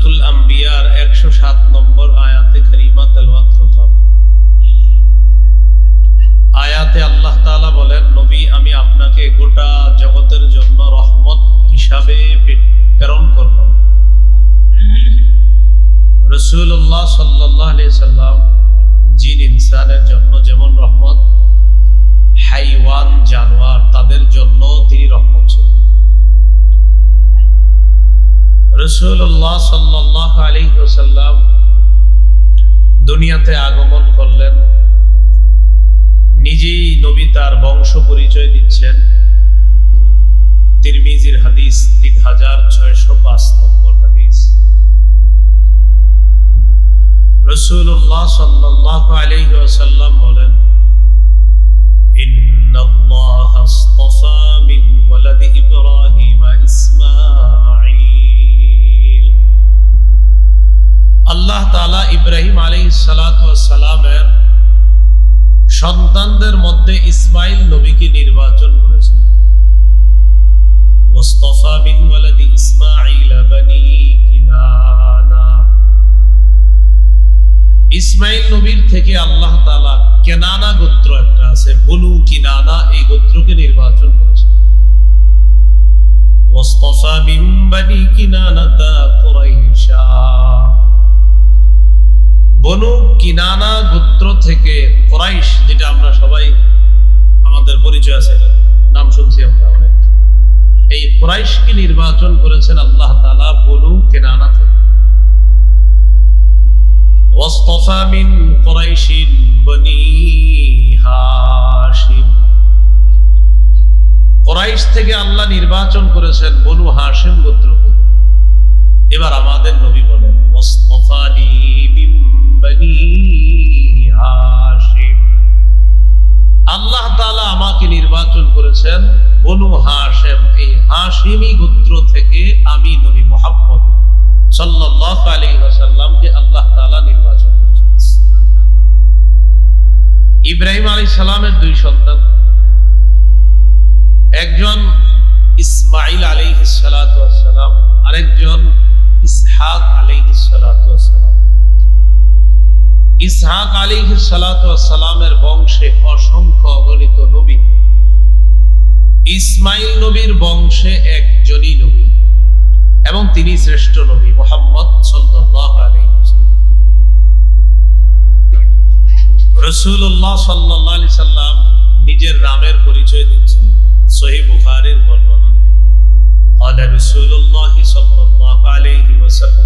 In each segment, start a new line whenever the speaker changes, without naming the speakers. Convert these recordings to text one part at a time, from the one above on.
সুরাতুল আম্বিয়ার একশো সাত নম্বর আয়াতে তেলওয়াত হবে। আয়াতে আল্লাহ তাআলা বলেন, নবী, আমি আপনাকে গোটা জগতের জন্য রহমত হিসাবে প্রেরণ করব রসুল্লাহ সাল্লাহ সাল্লাম জিন, ইনসানের জন্য যেমন রহমত, হাইওয়ান, জানোয়ার, তাদের জন্য তিনি রহমত ছিলেন রসুল্লাহ সাল্লাহ আলী সাল্লাম দুনিয়াতে আগমন করলেন নিজেই নবী তার বংশ পরিচয় দিচ্ছেন তিরমিজির হাদিস তিন হাজার ছয়শো পাঁচ নম্বর হাদিস রসুল্লাহ সাল্লাহ আলী সাল্লাম বলেন إن الله اصطفى من ولد إبراهيم ইব্রাহিম আলাইহিস সালাতু ওয়াস সালামের সন্তানদের মধ্যে ইসমাইল নবীকে নির্বাচন করেছেন মুস্তাফা মিন ওয়ালাদি ইসমাইল বানি কিনানা। ইসমাইল নবীর থেকে আল্লাহ তাআলা কেনানা গোত্র একটা আছে, বনু কিনানা, এই গোত্রকে নির্বাচন বানি কিনানাতা কুরাইশা। বনু কিনানা গোত্র থেকে কোরাইশ যেটা আমরা সবাই আমাদের পরিচয় আছে নাম শুনছি আমরা অনেক এই কোরাইশকে নির্বাচন করেছেন আল্লাহ তাআলা বনু কিনানা থেকে واصطفى من قريش بني هاشم কোরাইশ থেকে আল্লাহ নির্বাচন করেছেন বনু হাশিম গোত্রকে এবার আমাদের নবী বলেন মুস্তাফানি মিন আল্লাহ তাআলা আমাকে নির্বাচন করেছেন বনু হাশিম। এই হাশিমি গোত্র থেকে আমি নবী মুহাম্মদ সাল্লাল্লাহু আলাইহি ওয়াসাল্লামকে আল্লাহ তাআলা নির্বাচন ইব্রাহিম আলাইহিস সালামের দুই সন্তান। একজন ইসমাইল আলাইহিস সালাম, আরেকজন ইসহাক আলাইহিস সালাম। ইসহাক আলাইহিস সালাতু ওয়াস সালামের বংশে অসংখ্য অগণিত নবী ইসমাইল নবীর বংশে একজনই নবী এবং তিনি শ্রেষ্ঠ নবী মোহাম্মদ সাল্লাল্লাহু আলাইহি ওয়াসাল্লাম রাসূলুল্লাহ সাল্লাল্লাহু আলাইহি সাল্লাম নিজের নামের পরিচয় দিচ্ছেন সহিহ বুখারীর বর্ণনা قال رسول الله صلى الله عليه وسلم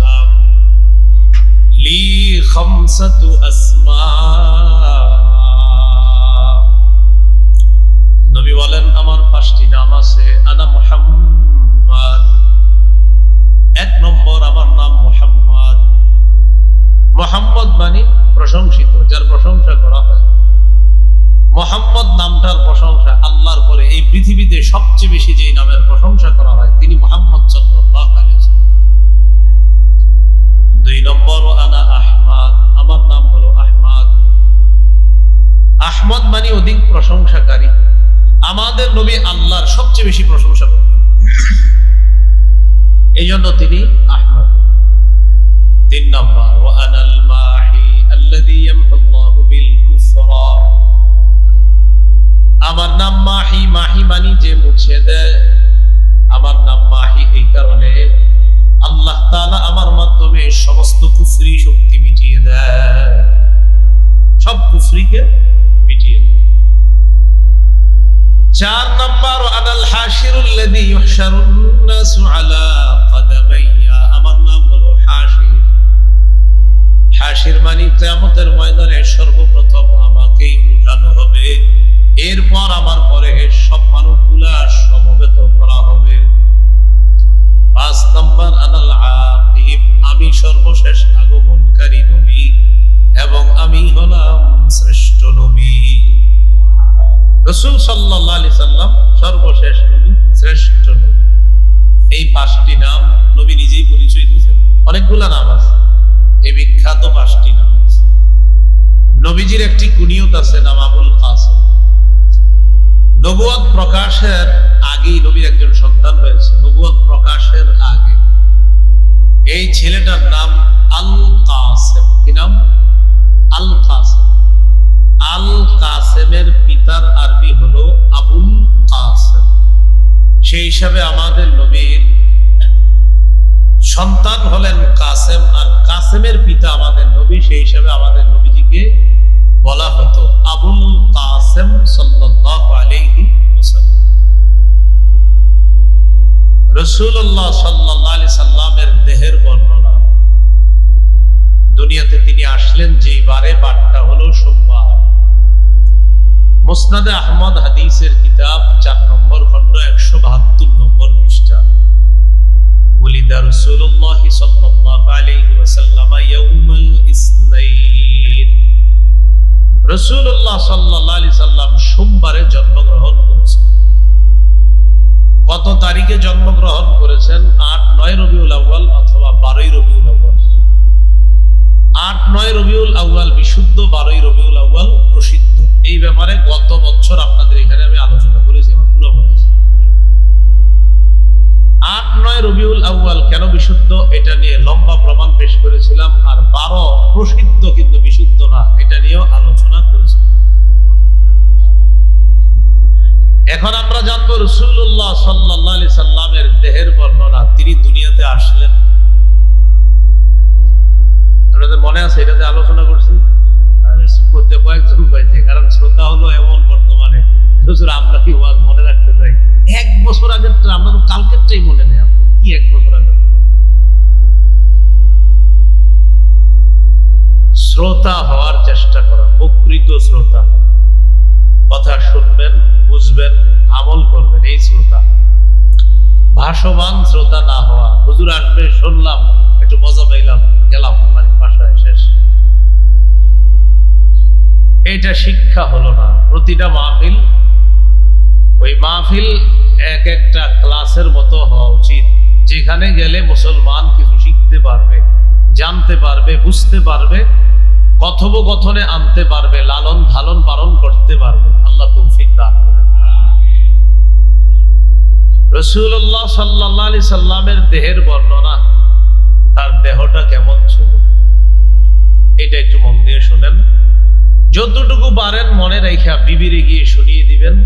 لي خمسة أسماء نبي والن أمر পাঁচটি নাম আছে, আনা মুহাম্মদ। এক নম্বর আমার নাম মোহাম্মদ। মোহাম্মদ মানে প্রশংসিত, যার প্রশংসা করা হয়। মোহাম্মদ নামটার প্রশংসা আল্লাহর পরে এই পৃথিবীতে সবচেয়ে বেশি যে নামের প্রশংসা করা হয়, তিনি মোহাম্মদ সাল্লাল্লাহু আলাইহি দুই নম্বর আনা আহমাদ। আমার নাম হলো আহমাদ। আহমদ মানে অধিক প্রশংসাকারী। আমাদের নবী আল্লাহর সবচেয়ে বেশি প্রশংসা করতেন। এই জন্য তিনি আহমদ। তিন নম্বর ও আনাল মাহি আল্লাযী ইয়ামহুল্লাহু বিল কুফরা। আমার নাম মাহি মাহি মানি যে মুছে দেয়। আমার নাম মাহি এই কারণে আল্লাহ তাআলা আমার মাধ্যমে সমস্ত কুফরি শক্তি মিটিয়ে দেয়। সব কুফরিকে মিটিয়ে দেয়। চার নম্বর আনাল হাসিরুল্লাযী ইউহশারুন আমার নাম হলো হাসির হাসির মানে কিয়ামতের ময়দানে সর্বপ্রথম আমাকেই উঠানো হবে। এরপর আমার পরে সব মানুষগুলা সমবেত করা হবে। পাঁচ নম্বর, আনাল আমি সর্বশেষ আগমনকারী নবী এবং আমি হলাম শ্রেষ্ঠ নবী। রসুল সাল্লাম সর্বশেষ নবী, শ্রেষ্ঠ নবী। এই পাঁচটি নাম নবী নিজেই পরিচয় দিয়েছেন। অনেকগুলা নাম আছে। এই বিখ্যাত পাঁচটি নাম নবীজির একটি কুনিয়ত আছে, নাম আবুল কাসম। নবুয়ত প্রকাশের আগেই নবীর একজন সন্তান হয়েছে। নবুয়ত প্রকাশের আগে। এই ছেলেটার নাম আল কাসেম কি নাম? আল কাসেম আল কাসেমের পিতার আরবি হলো আবুল কাসেম সেই হিসাবে আমাদের নবীর সন্তান হলেন কাসেম, আর কাসেমের পিতা আমাদের নবী। সেই হিসাবে আমাদের নবীজিকে বলা হতো, আবুল কাসেম সাল্লাল্লাহু আলাইহি ওয়াসাল্লাম। রসুল্লাহ সাল্লাহ আলি সাল্লামের দেহের বর্ণনা। দুনিয়াতে তিনি আসলেন যেই বারে বারটা হলো সোমবার। মুসনাদে আহমদ হাদিসের কিতাব চার নম্বর খণ্ড একশো বাহাত্তর নম্বর পৃষ্ঠা। বলিদা সাল্লাল্লাহু আলাইহি ওয়াসাল্লাম, ইয়াউমাল ইসনাইন। রসুল্লাহ আলাইহি সাল্লাম সোমবারে জন্মগ্রহণ করেছেন। কত তারিখে জন্মগ্রহণ করেছেন? আট, নয় রবিউল আউ্বাল অথবা বারোই রবিউল আউ্বাল আট, নয় রবিউল আউ্বাল বিশুদ্ধ, বারোই রবিউল আউ্বাল প্রসিদ্ধ। এই ব্যাপারে গত বছর আপনাদের এখানে আমি আলোচনা করেছি, আমার পুরো আট নয় রবিউল আউ্বাল কেন বিশুদ্ধ? এটা নিয়ে লম্বা প্রমাণ পেশ করেছিলাম আর বারো প্রসিদ্ধ কিন্তু বিশুদ্ধ না, এটা নিয়েও আলোচনা করেছিলাম। এখন আমরা জানব রসুল্লাহ সাল্লাহ সাল্লামের দেহের বর্ণনা। তিনি দুনিয়াতে আসলেন। আপনাদের মনে আছে এটাতে আলোচনা করছি? কয়েকজন পাইছে, কারণ শ্রোতা হলো এমন বর্তমানে। আমরা কি ওয়াজ শ্রোতা হওয়ার চেষ্টা করা প্রকৃত শ্রোতা কথা শুনবেন, বুঝবেন, আমল করবেন এই শ্রোতা। ভাসমান শ্রোতা না হওয়া। হুজুর আসবে, শুনলাম, একটু মজা পাইলাম, গেলাম বাড়ি বাসায় শেষ। এটা শিক্ষা হলো না। প্রতিটা মাহফিল, ওই মাহফিল এক একটা ক্লাসের মতো হওয়া উচিত। যেখানে গেলে মুসলমান কিছু শিখতে পারবে, জানতে পারবে, বুঝতে পারবে কথোপকথনে আনতে পারবে, লালন ধালন পালন করতে পারবে। আল্লাহ তৌফিক দান রসুল্লাহ সাল্লাহ আলি সাল্লামের দেহের বর্ণনা, তার দেহটা কেমন ছিল? এটা একটু মন দিয়ে শোনেন। যতটুকু পারেন মনে রেখা বিবিরে গিয়ে শুনিয়ে দিবেন।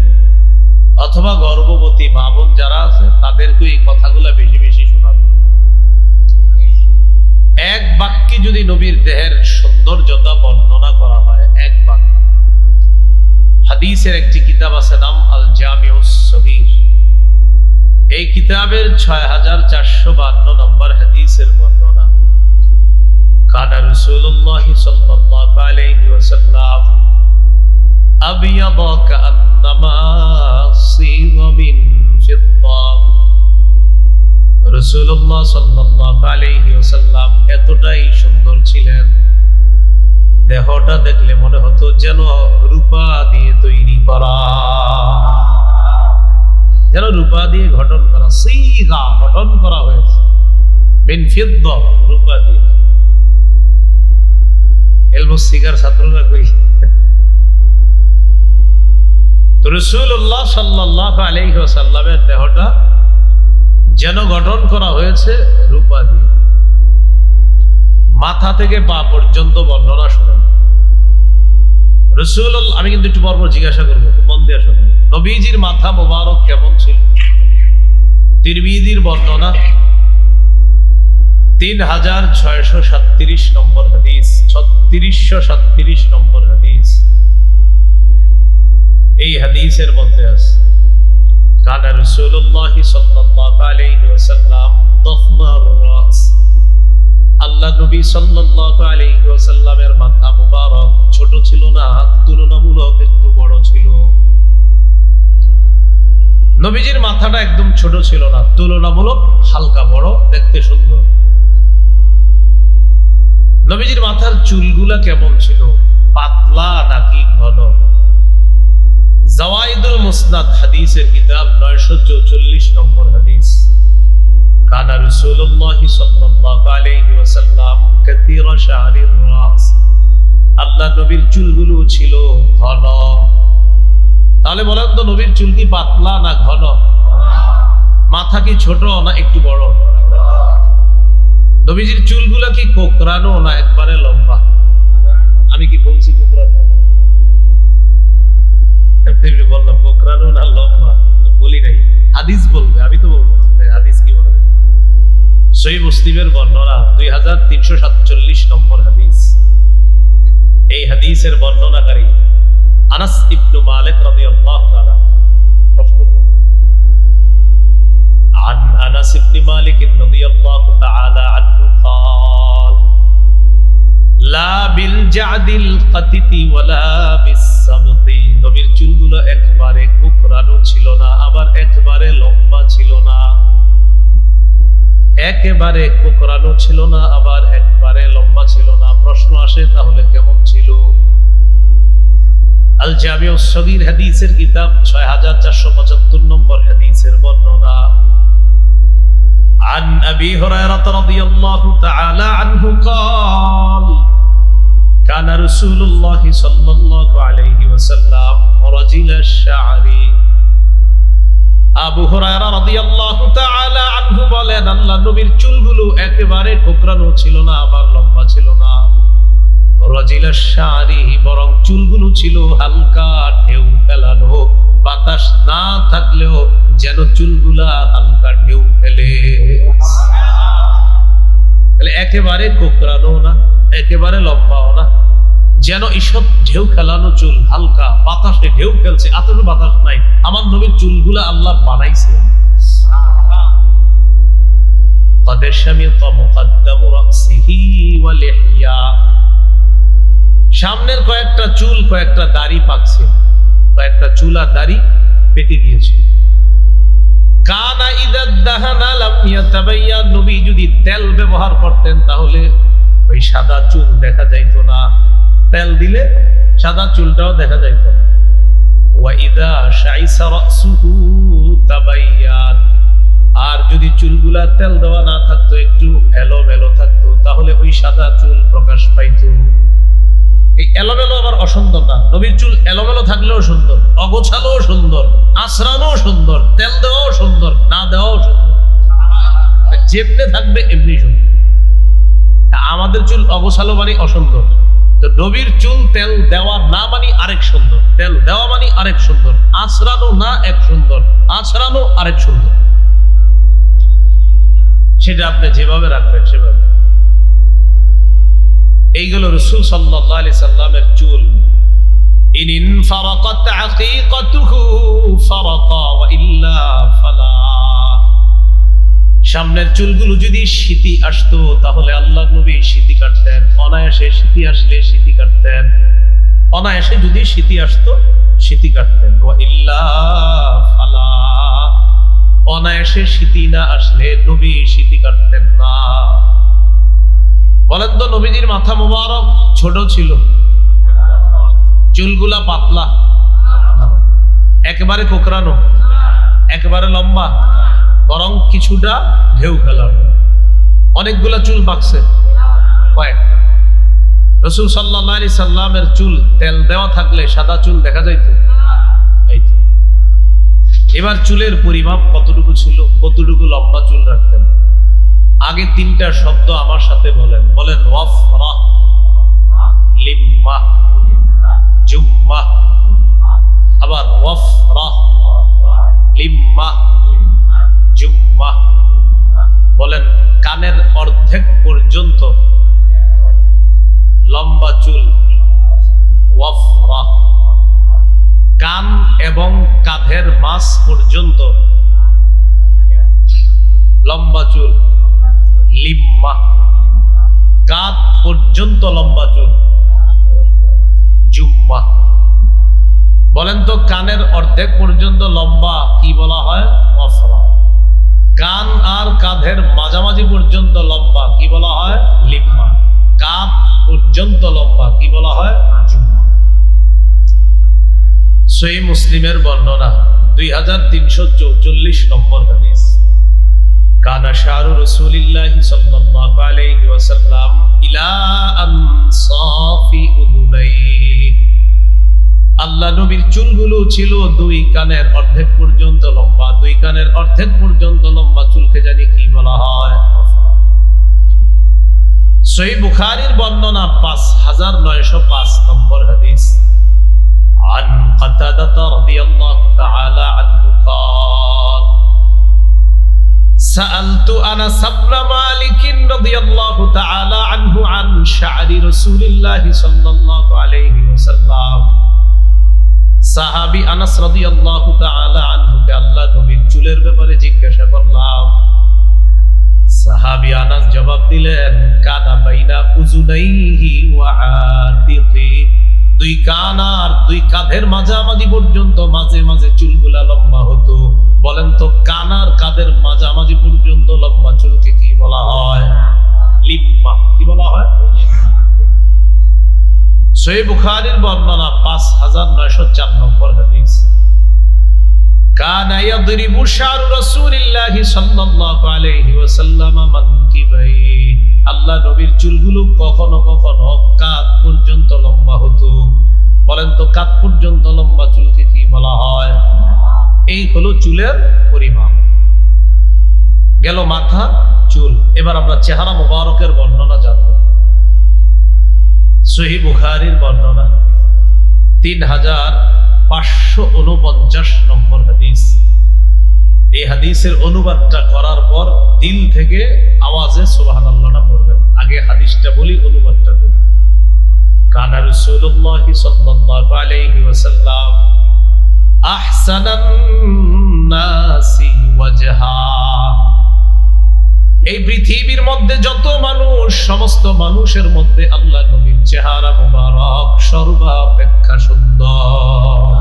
অথবা গর্ভবতী মা বোন যারা আছে তাদেরকে এই কথাগুলো বেশি বেশি এক বাক্যে যদি নবীর দেহের সৌন্দর্যতা বর্ণনা করা হয়, এক বাক্য। হাদিসের একটি কিতাব আছে নাম আল জামিউসির এই কিতাবের ছয় হাজার চারশো বান্ন নম্বর হাদিসের বর্ণনা। কানা রসুল্লাহ সাল্লাল্লাহু আলাইহি ওয়াসাল্লাম আবিয়াবা সিওয়া মিন ফিদ্দা। রসুল্লাহ ওয়াসাল্লাম এতটাই সুন্দর ছিলেন। দেহটা দেখলে মনে হতো যেন রূপা দিয়ে তৈরি করা। যেন রূপা দিয়ে গঠন করা সিগা গঠন করা হয়েছে। বিন ফিদ্দ, রূপা দিয়ে। এলমো সিগার ছাত্ররা কই? রসুল্লাহ সাল্লাহ আলাইহি ওয়াসাল্লামের দেহটা যেন গঠন করা হয়েছে রূপা দিয়ে। মাথা থেকে পা পর্যন্ত বর্ণনা শুনেন। রসুল, আমি কিন্তু একটু পর্ব জিজ্ঞাসা করব মন দিয়ে শুনুন নবীজির মাথা মোবারক কেমন ছিল? তিরমিদির বর্ণনা তিন হাজার ছয়শো সাতত্রিশ নম্বর হাদিস, ছত্রিশশো সাতত্রিশ নম্বর হাদিস। এই হাদিসের মধ্যে আছে। كان رسول الله صلى الله عليه وسلم ضخم الرأس আল্লাহ নবী সাল্লাল্লাহু আলাইহি ওয়াসাল্লামের মাথা মুবারক ছোট ছিল না তুলনামূলক একটু বড় ছিল নবীজির মাথাটা একদম ছোট ছিল না তুলনামূলক হালকা বড় দেখতে সুন্দর নবীজির মাথার চুলগুলা কেমন ছিল পাতলা নাকি ঘন জাওয়াইদুল মুসনাদ হাদিসের কিতাব নয়শো চৌচল্লিশ নম্বর হাদিস। আল্লাহ নবীর চুলগুলো ছিল ঘন। তাহলে বলেন তো নবীর চুল কি পাতলা না ঘন? মাথা কি ছোট না একটু বড়? নবীজির চুলগুলা কি কোকড়ানো না একবারে লম্বা? আমি কি বলছি কোকড়ানো? এমনি বললাম কোকড়ানো না লম্বা তো বলি নাই হাদিস বলবে আমি তো বলবো না তাই হাদিস কি বলবে সই মুসলিমের বর্ণনা দুই হাজার তিনশো সাতচল্লিশ নম্বর হাদিস এই হাদিসের বর্ণনাকারী আনাস ইবনু মালিক রাদিয়াল্লাহু তাআলা عن انس بن مالك رضي الله تعالى عنه قال একেবারে কোকরানো ছিল না, আবার একবারে লম্বা ছিল না। প্রশ্ন আসে, তাহলে কেমন ছিল? আল জামিউ সবির হাদিসের কিতাব ছয় হাজার চারশো পঁচাত্তর নম্বর হাদিসের বর্ণনা। عن ابي هريره رضي الله تعالى عنه قال كان رسول الله صلى الله عليه وسلم رجل الشعر আবু হুরায়রা রাদিয়াল্লাহু তাআলা আনহু বলেন আল্লাহ নবীর চুলগুলো একেবারে কোকড়ানো ছিল না আবার লম্বা ছিল না রজিলা শাড়ি বরং চুলগুলো ছিল হালকা ঢেউ ফেলানো বাতাস না থাকলেও যেন চুলগুলা হালকা ঢেউ ফেলে তাহলে একেবারে কোকড়ানো না একেবারে লম্বাও না যেন ঈষৎ ঢেউ খেলানো চুল হালকা বাতাসে ঢেউ খেলছে এতটুকু বাতাস নাই আমার নবীর চুলগুলা আল্লাহ বানাইছে قد شمط مقدم رأسه ولحيا সামনের কয়েকটা চুল কয়েকটা দাড়ি পাকছে। কয়েকটা চুল আর দাড়ি পেকে গিয়েছে কানা ইদাদ দাহানা লাম ইয়াতাবাইয়া, নবী যদি তেল ব্যবহার করতেন তাহলে ওই সাদা চুল দেখা যাইতো না। তেল দিলে সাদা চুলটাও দেখা যাইতো না। ওয়া ইদা শাইসা রাসুহু তাবাইয়ান আর যদি চুলগুলা তেল দেওয়া না থাকতো, একটু এলোমেলো থাকতো, তাহলে ওই সাদা চুল প্রকাশ পাইতো। এই এলোমেলো আবার অসুন্দর না। নবীর চুল এলোমেলো থাকলেও সুন্দর অগোছালোও সুন্দর আশ্রানো সুন্দর, তেল দেওয়াও সুন্দর, না দেওয়াও সুন্দর। যেমনে থাকবে এমনি সুন্দর। আমাদের চুল অগোছালো মানে অসুন্দর। তো নবীর চুল তেল দেওয়া না মানি আরেক সুন্দর। তেল দেওয়া মানি আরেক সুন্দর, আছড়ানো না এক সুন্দর, আছড়ানো আরেক সুন্দর। সেটা আপনি যেভাবে রাখবেন সেভাবে। এইগুলো রসুল সাল্লাহ আলি সাল্লামের চুল। ফালা। সামনের চুলগুলো যদি শীতি আসতো, তাহলে আল্লাহ নবী শীতি কাটতেন। অনায়াসে শীতি আসলে শীতি কাটতেন। অনায়াসে যদি শীতি আসতো, শীতি কাটতেন। অনায়াসে শীতি না আসলে নবী শীতি কাটতেন না। বলেন তো নবীজির মাথা মোবারক, ছোট ছিল। চুলগুলা পাতলা। একেবারে কোকরানো একেবারে লম্বা, বরং কিছুটা ঢেউ খেলানো অনেকগুলা চুল পাকছে। কয়েকটা রসুল সাল্লাহ আলি সাল্লামের চুল তেল দেওয়া থাকলে সাদা চুল দেখা যাইত। এবার চুলের পরিমাপ কতটুকু ছিল, কতটুকু লম্বা চুল রাখতেন? আগে তিনটা শব্দ আমার সাথে বলেন। বলেন লিম্মা, জুম্মা। আবার লিম্মা, জুম্মা। বলেন কানের অর্ধেক পর্যন্ত লম্বা চুল। কান এবং কাঁধের মাস পর্যন্ত লম্বা চুল। লিম্মা। কাঁধ পর্যন্ত লম্বা চুল। জুম্মা। বলেন তো কানের অর্ধেক পর্যন্ত লম্বা কি বলা হয়? অফরা। কান আর কাঁধের মাঝামাঝি পর্যন্ত লম্বা কি বলা হয়? লিম্মা। কাঁধ পর্যন্ত লম্বা কি বলা হয়? জুম্মা। সই মুসলিমের বর্ণনা, দুই হাজার তিনশো চৌচল্লিশ নম্বর হাদিস। কানা শাহরু রসুলিল্লাহ সাল্লাল্লাহু আলাইহি ওয়াসাল্লাম ইলা আনসাফি উদুনাইহি আল্লাহ নবীর চুলগুলো ছিল দুই কানের অর্ধেক পর্যন্ত লম্বা দুই কানের অর্ধেক পর্যন্ত লম্বা চুলকে জানি কি বলা হয় সহি বুখারীর বর্ণনা পাঁচ হাজার নয়শো পাঁচ নম্বর হাদিস عن قتادة رضي الله تعالى عنه قال سألت أنس بن مالك رضي الله تعالى عنه عن شعر رسول الله صلى الله عليه وسلم সাহাবি আনাস রাদিয়াল্লাহু তাআলা আনহুকে আল্লাহ নবীর চুলের ব্যাপারে জিজ্ঞাসা করলাম সাহাবি আনাস জবাব দিলেন কানা বাইনা উজুনাইহি ওয়া আতিqi দুই কান আর দুই কাঁধের মাঝামাঝি পর্যন্ত মাঝে মাঝে চুলগুলা লম্বা হতো। বলেন তো, কান আর কাঁধের মাঝামাঝি পর্যন্ত লম্বা চুলকে কি বলা হয়? লিপ্পা কি বলা হয়? সহি বুখারির বর্ণনা পাঁচ হাজার নয়শো চার নম্বর হাদিস। كان يضرب شعر رسول الله صلى الله عليه وسلم منكبيه আল্লাহ নবীর চুলগুলো কখনো কখনো কাত পর্যন্ত লম্বা হতো বলেন তো কাত পর্যন্ত লম্বা চুলকে কি বলা হয় এই হলো চুলের পরিমাপ গেল মাথা চুল এবার আমরা চেহারা মোবারকের বর্ণনা জানব সহি বুখারির বর্ণনা তিন হাজার পাঁচশো উনপঞ্চাশ নম্বর হাদিস। এই হাদিসের অনুবাদটা করার পর দিল থেকে আওয়াজে সুবাহান আল্লাহটা পড়বেন। আগে হাদিসটা বলি, অনুবাদটা বলি কানা রাসূলুল্লাহ সাল্লাল্লাহু আলাইহি ওয়াসাল্লাম আহসানান নাসি ওয়াজহা। এই পৃথিবীর মধ্যে যত মানুষ, সমস্ত মানুষের মধ্যে আল্লাহ নবীর চেহারা মুবারক, সর্বাপেক্ষা সুন্দর।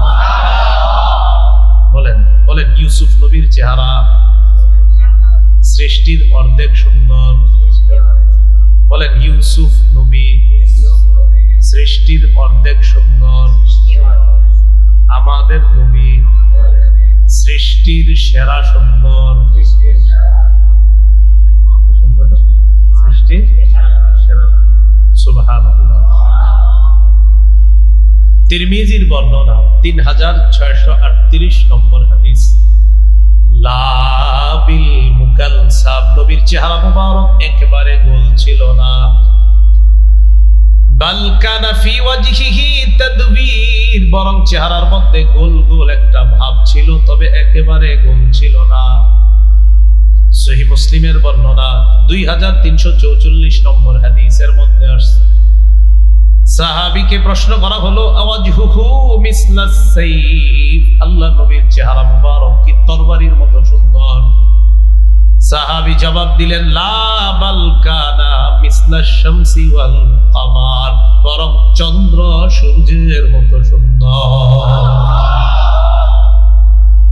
বলেন, ইউসুফ নবীর চেহারা। সৃষ্টির অর্ধেক সুন্দর। বলেন, ইউসুফ নবী সৃষ্টির অর্ধেক সুন্দর। আমাদের নবী সৃষ্টির সেরা সুন্দর। সৃষ্টির সেরা সুবহানাল্লাহ। তিরমিজির বর্ণনা তিন হাজার ছয়শো আটত্রিশ নম্বর হাদিস। লাবিল মুকালসাব। নবীর চেহারা মুবারক একেবারে গোল ছিল না। বাল কানা ফি ওয়াজহিহি তাদবীর। বরং চেহারার মধ্যে গোল গোল একটা ভাব ছিল, তবে একেবারে গোল ছিল না। সহি মুসলিমের বর্ণনা দুই হাজার তিনশো চৌচল্লিশ নম্বর হাদিসের মধ্যে আসছে। সাহাবিকে প্রশ্ন করা হলো, আওয়াজহুহু মিসলাস সাইফ আল্লাহ নবীর চেহারা মুবারক কি তরবারির মতো সুন্দর? সাহাবি জবাব দিলেন, লা বাল কানা মিসলাস শামসি ওয়াল কামার, বরং চন্দ্র সূর্যের মতো সুন্দর।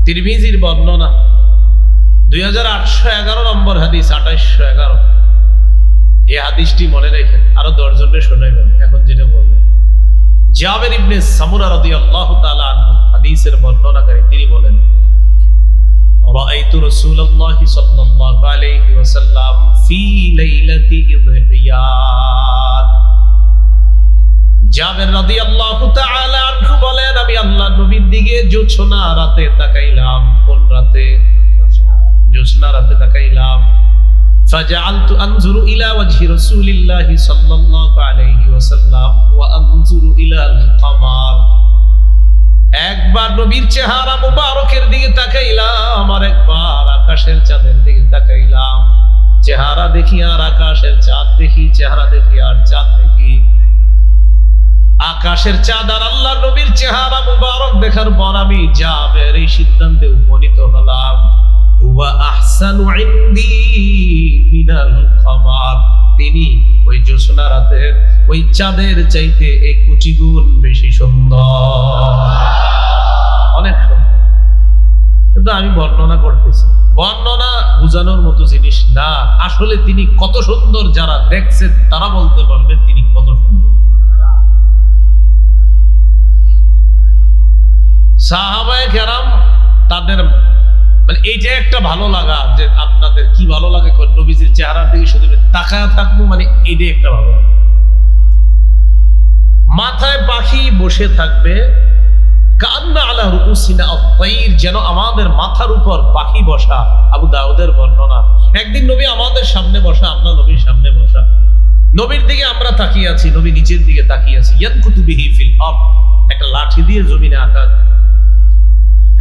তিরমিজির বর্ণনা, দুই হাজার আটশো এগারো নম্বর হাদিস, আঠাইশশো এগারো। এই হাদিসটি মনে রেখে আরও দশজনে শোনাইবেন, এখন যেটা জাবের ইবনে সামুরা রাদিয়াল্লাহু তাআলা হাদিসের বর্ণনাকারী, তিনি বলেন, রাআইতু রাসূলুল্লাহ সাল্লাল্লাহু আলাইহি ওয়াসাল্লাম ফি লাইলাতি ইদহিয়াত জাবের রাদিয়াল্লাহু তাআলা আনহু বলেন, আমি আল্লাহ নবীর দিকে জোছনা রাতে তাকাইলাম। কোন রাতে? জোছনা রাতে তাকাইলাম। فجعلت انظر الى وجه رسول الله صلى الله عليه وسلم وانظر الى القمر একবার নবীর চেহারা মুবারকের দিকে তাকাইলাম আর একবার আকাশের চাঁদের দিকে তাকাইলাম চেহারা দেখি আর আকাশের চাঁদ দেখি চেহারা দেখি আর চাঁদ দেখি আকাশের চাঁদ আর আল্লাহ নবীর চেহারা মুবারক দেখার পর আমি যাবের এই সিদ্ধান্তে উপনীত হলাম হুয়া তিনি ওই রাতের, ওই চাঁদের চাইতে এই কুচি গুণ বেশি সুন্দর। অনেক সুন্দর। কিন্তু আমি বর্ণনা করতেছি। বর্ণনা বোঝানোর মতো জিনিস না। আসলে তিনি কত সুন্দর যারা দেখছে তারা বলতে পারবে তিনি কত সুন্দর। সাহাবায়ে কেরাম তাদের মানে এইটা একটা ভালো লাগা যে আপনাদের কি ভালো লাগে নবীজির চেহারার দিকে শুধু তাকায় থাকব মানে এইটাই একটা ভালো মাথায় পাখি বসে থাকবে, কান্না আলা আত্তাইর যেন আমাদের মাথার উপর পাখি বসা, আবু দাউদের বর্ণনা। একদিন নবী আমাদের সামনে বসা, আমরা নবীর সামনে বসা। নবীর দিকে আমরা তাকিয়ে আছি, নবী নিচের দিকে তাকিয়ে আছি। ইয়ানকুতুবিহি ফিল আরদ, একটা লাঠি দিয়ে জমিনে আঁকা।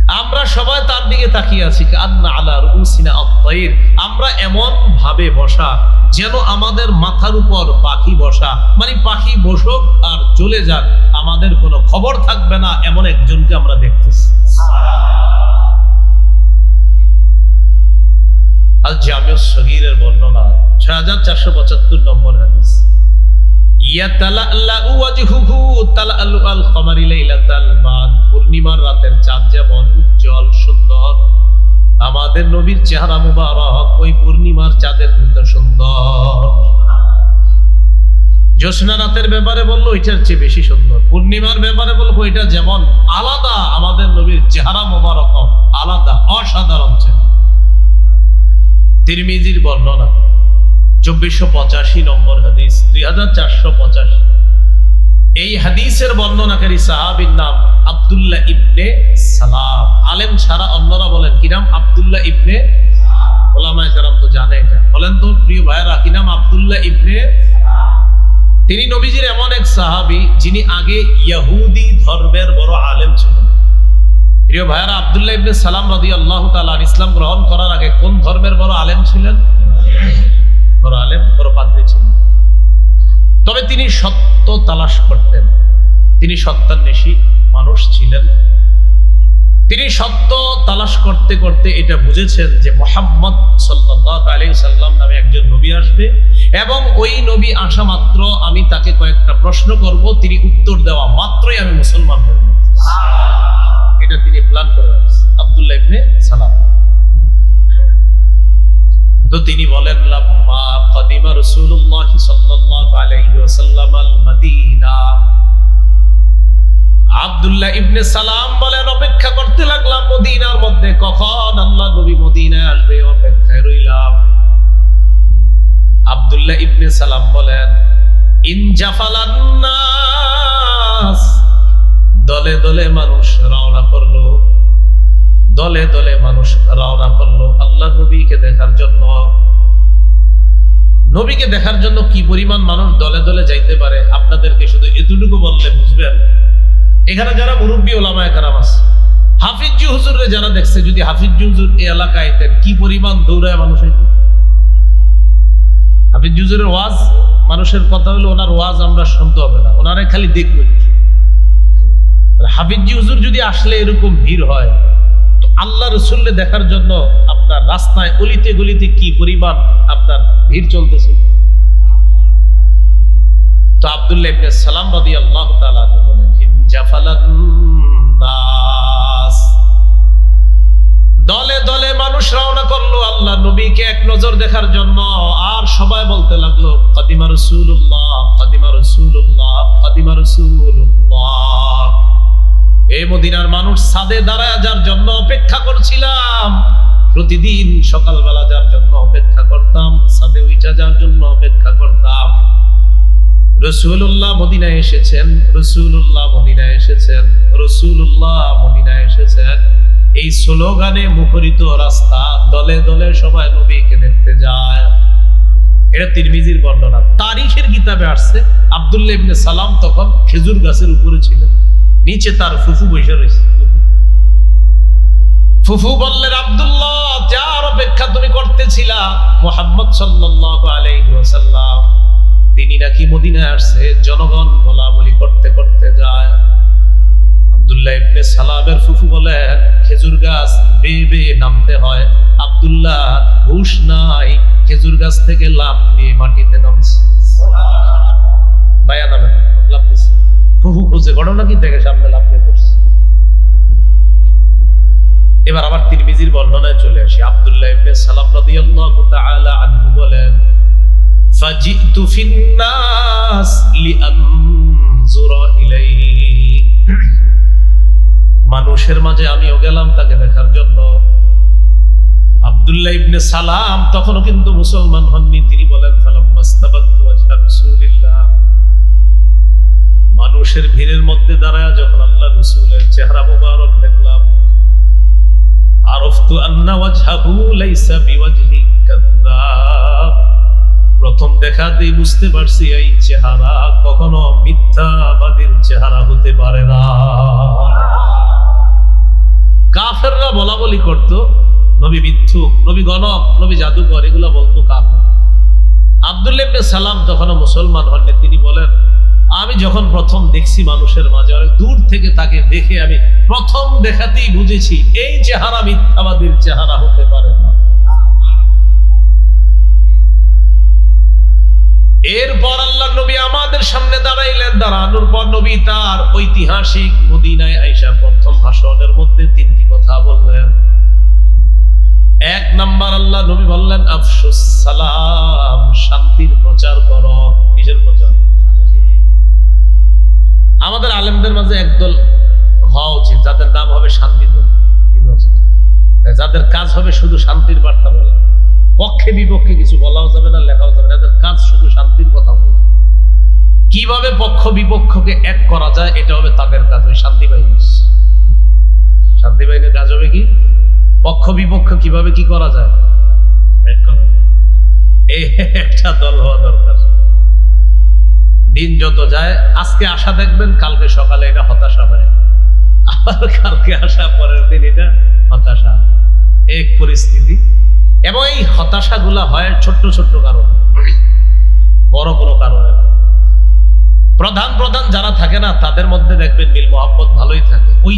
আমরা সবাই তার দিকে তাকিয়ে আছি, কান্না আলা রুসিনা আত্তাইর। আমরা এমন ভাবে বসা যেন আমাদের মাথার উপর পাখি বসা। মানে পাখি বসুক আর চলে যাক, আমাদের কোনো খবর থাকবে না এমন একজনকে আমরা দেখতেছি। আল জামিউ সগীরের বর্ণনা, ছয় হাজার চারশো পঁচাত্তর নম্বর হাদিস। পূর্ণিমার রাতের চাঁদ যেমন উজ্জ্বল, সুন্দর। আমাদের নবীর চেহারা মুবারক, ওই পূর্ণিমার চাঁদের মতো সুন্দর। জ্যোৎস্না রাতের ব্যাপারে বলল, ওইটার চেয়ে বেশি সুন্দর। পূর্ণিমার ব্যাপারে বলব, এটা যেমন আলাদা আমাদের নবীর চেহারা মোবারক, আলাদা, অসাধারণ চেহারা। তিরমিজির বর্ণনা। চব্বিশশো পঁচাশি নম্বর হাদিস, দুই হাজার চারশো পঁচাশি। এই হাদিসের বর্ণনাকারী সাহাবির নাম আব্দুল্লাহ ইবনে সালাম। আলেম ছাড়া অন্যরা বলেন, কি নাম আব্দুল্লাহ ইবনে? ওলামায় কারাম তো জানে এটা। বলেন তো, প্রিয় ভাইরা কি নাম আব্দুল্লাহ ইবনে? তিনি নবীজির এমন এক সাহাবি, যিনি আগে ইয়াহুদি ধর্মের বড় আলেম ছিলেন। প্রিয় ভাইয়ারা, আব্দুল্লাহ ইবনে সালাম রাদি আল্লাহ তাআলা ইসলাম গ্রহণ করার আগে কোন ধর্মের বড় আলেম ছিলেন? বড় আলেম, বড় পাদ্রী ছিলেন। তবে তিনি সত্য তালাশ করতেন। তিনি সত্যান্বেষী মানুষ ছিলেন। তিনি সত্য তালাশ করতে করতে এটা বুঝেছেন যে মোহাম্মদ সাল্লাহ আলী সাল্লাম নামে একজন নবী আসবে এবং ওই নবী আসা মাত্র আমি তাকে কয়েকটা প্রশ্ন করব। তিনি উত্তর দেওয়া মাত্রই আমি মুসলমান হয়ে এটা তিনি প্ল্যান করে আব্দুল্লাহ ইবনে সালাম। তো তিনি বলেন, লাম্মা কাদিমা রাসূলুল্লাহ সাল্লাল্লাহু আলাইহি ওয়াসাল্লাম আল মদিনা আব্দুল্লাহ ইবনে সালাম বলেন, অপেক্ষা করতে লাগলাম মদিনার মধ্যে। কখন আল্লাহ নবী মদিনায় আসবে? অপেক্ষায় রইলাম। আব্দুল্লাহ ইবনে সালাম বলেন, ইন জাফালান নাস। দলে দলে মানুষ রওনা করল। দলে দলে মানুষ রওনা করল আল্লাহ নবীকে দেখার জন্য। নবীকে দেখার জন্য কি পরিমাণ মানুষ দলে দলে যাইতে পারে? আপনাদেরকে শুধু এতটুকু বললে বুঝবেন। এখানে যারা মুরব্বী ওলামায় কারাম আছে, হাফিজু হুজুরে যারা দেখছে, যদি হাফিজু হুজুর এই এলাকায় আইতেন কি পরিমাণ দৌড়ায় মানুষ হইত? হুজুরের ওয়াজ, মানুষের কথা হলো ওনার ওয়াজ আমরা শুনতে হবে না, ওনারে খালি দেখব। হাফিজি হুজুর যদি আসলে এরকম ভিড় হয় আল্লাহ রসুল্লে দেখার জন্য আপনার রাস্তায় অলিতে গলিতে কি পরিমাণ আপনার ভিড় চলতেছে? তো আব্দুল্লাহ ইবনে সালাম রাদি আল্লাহ তাআলা বলেন দলে দলে মানুষ রওনা করল আল্লাহ নবীকে এক নজর দেখার জন্য। আর সবাই বলতে লাগল, কাদিমা রাসূলুল্লাহ কাদিমা রাসূলুল্লাহ কাদিমা রাসূলুল্লাহ। এই মদিনার মানুষ সাদে দাঁড়ায় যার জন্য অপেক্ষা করছিলাম। প্রতিদিন সকালবেলা যার জন্য অপেক্ষা করতাম সাদে উইটা যার জন্য অপেক্ষা করতাম। রসুল্লাহ মদিনায় এসেছেন রসুল্লাহ মদিনায় এসেছেন রসুল্লাহ মদিনায় এসেছেন। এই স্লোগানে মুখরিত রাস্তা, দলে দলে সবাই নবীকে দেখতে যায়। এটা তিরমিজির বর্ণনা। তারিখের কিতাবে আসছে, আব্দুল্লাহ সালাম তখন খেজুর গাছের উপরে ছিলেন। নিচে তার ফুফু বসে রয়েছে। ফুফু বললেন, আব্দুল্লাহ, যার অপেক্ষা তুমি করতেছিলা মোহাম্মদ সাল্লাল্লাহু আলাইহি ওয়াসাল্লাম, তিনি নাকি মদিনায় আসছে, জনগণ বলা বলি করতে করতে যায়। আব্দুল্লাহ ইবনে সালামের ফুফু বলেন, খেজুর গাছ বেয়ে বেয়ে নামতে হয়। আব্দুল্লাহ, হুশ নাই, খেজুর গাছ থেকে লাফ দিয়ে মাটিতে নামছে বায়া নামে লাভ ফুফু খুঁজে ঘটনা কি? থেকে সামনে লাভ পড়ছে। এবার আবার তিরমিজির বর্ণনায় চলে আসি। আব্দুল্লাহ ইবনে সালাম রাদিয়াল্লাহু তাআলা আনহু বলেন, ফাজিতু ফিন নাস লিআনজুরা মানুষের মাঝে আমিও গেলাম তাকে দেখার জন্য। আব্দুল্লাহ ইবনে সালাম তখনও কিন্তু মুসলমান হননি। তিনি বলেন ফালাম্মাস্তাবাদতু মানুষের ভিড়ের মধ্যে দাঁড়ায় যখন আল্লাহ রসুলের চেহারা মুবারক দেখলাম, আরফতু আন্না ওয়াজহাহু লাইসা বিওয়াজহি কাযাব প্রথম দেখাতেই বুঝতে পারছি এই চেহারা কখনো মিথ্যাবাদীর চেহারা হতে পারে না। কাফেররা বলা বলি করত, নবী মিথ্যুক, নবী গণক, নবী জাদুকর, এগুলো বলতো কাফের। আব্দুল্লাহ সালাম তখনও মুসলমান হননি, তিনি বলেন আমি যখন প্রথম দেখছি মানুষের মাঝে, অনেক দূর থেকে তাকে দেখে আমি প্রথম দেখাতেই বুঝেছি, এই চেহারা মিথ্যাবাদীর চেহারা হতে পারে না। এরপর আল্লাহ নবী আমাদের সামনে দাঁড়াইলেন, দাঁড়ানোর পর নবী তার ঐতিহাসিক মদিনায় আইসা প্রথম ভাষণের মধ্যে তিনটি কথা বললেন। এক নাম্বার আল্লাহ নবী বললেন, আফসুস সালাম, শান্তির প্রচার কর। কিসের প্রচার আমাদের আলেমদের মাঝে একদল হওয়া উচিত, যাদের নাম হবে শান্তি দল। যাদের কাজ হবে শুধু শান্তির বার্তা বলা। পক্ষে বিপক্ষে কিছু বলাও যাবে না, লেখাও যাবে না। কাজ শুধু শান্তির কথা বলা। কীভাবে পক্ষ বিপক্ষকে এক করা যায়, এটা হবে তাদের কাজ, ওই শান্তি বাহিনী শান্তি বাহিনীর কাজ হবে কি? পক্ষ বিপক্ষ কীভাবে কি করা যায়? এক করা। এই একটা দল হওয়া দরকার। দিন যত যায়, আজকে আশা দেখবেন, কালকে সকালে এটা হতাশা হয়। আবার কালকে আসা পরের দিন এটা হতাশা। এক পরিস্থিতি। এবং এই হতাশাগুলো হয় ছোট্ট ছোট্ট কারণ। বড় কোনো কারণে প্রধান প্রধান যারা থাকে না, তাদের মধ্যে দেখবেন মিল মোহাম্মত ভালোই থাকে। ওই